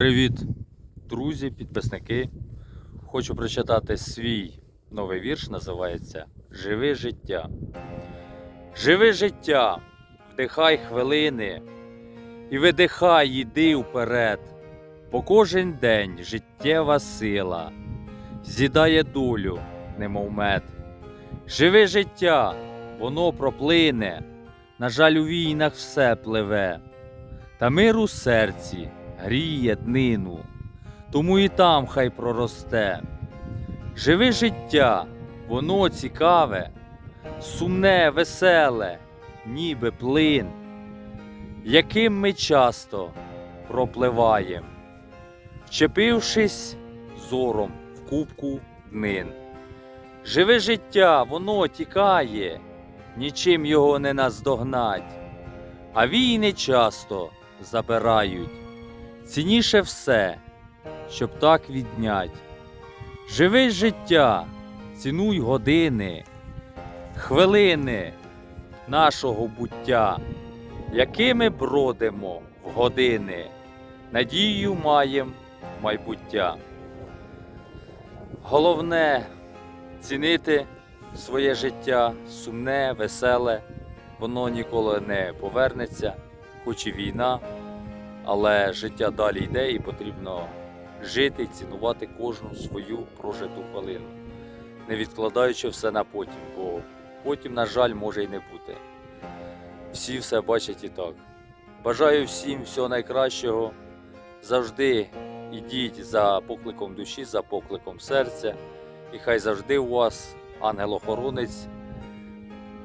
Привіт, друзі, підписники. Хочу прочитати свій новий вірш, називається Живи життя. Живи життя, вдихай хвилини і видихай, іди вперед, бо кожен день життєва сила з'їдає долю, немов мед. Живи життя, воно проплине, на жаль, у війнах все пливе, та мир у серці гріє днину, тому і там хай проросте. Живи життя, воно цікаве, сумне, веселе, ніби плин, яким ми часто пропливаєм, вчепившись зором в кубку днин. Живи життя, воно тікає, нічим його не наздогнать, а війни часто забирають цінніше все, щоб так віднять. Живи життя, цінуй години, хвилини нашого буття, якими бродимо в години, надію маєм майбуття. Головне цінити своє життя сумне, веселе, воно ніколи не повернеться, хоч і війна але життя далі йде і потрібно жити і цінувати кожну свою прожиту хвилину, не відкладаючи все на потім, бо потім, на жаль, може і не бути. Всі все бачать і так. Бажаю всім всього найкращого. Завжди ідіть за покликом душі, за покликом серця, і хай завжди у вас ангел-охоронець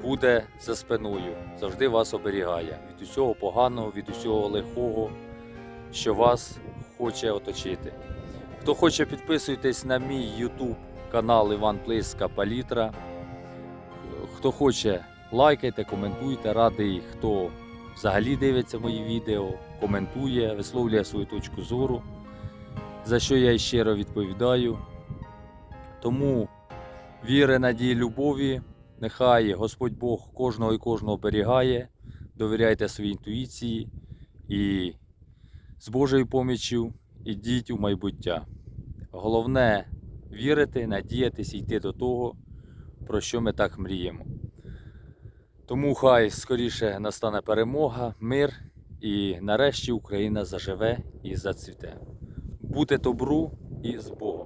буде за спиною, завжди вас оберігає від усього поганого, від усього лихого, що вас хоче оточити. Хто хоче, підписуйтесь на мій YouTube канал Іван Плиска Палітра. Хто хоче, лайкайте, коментуйте, радий, хто взагалі дивиться мої відео, коментує, висловлює свою точку зору, за що я щиро відповідаю. Тому віри, надії, любові. Нехай Господь Бог кожного і кожного оберігає, довіряйте своїй інтуїції і з Божою поміччю ідіть у майбуття. Головне вірити, надіятися, йти до того, про що ми так мріємо. Тому хай скоріше настане перемога, мир і нарешті Україна заживе і зацвіте. Бути добру і з Богом.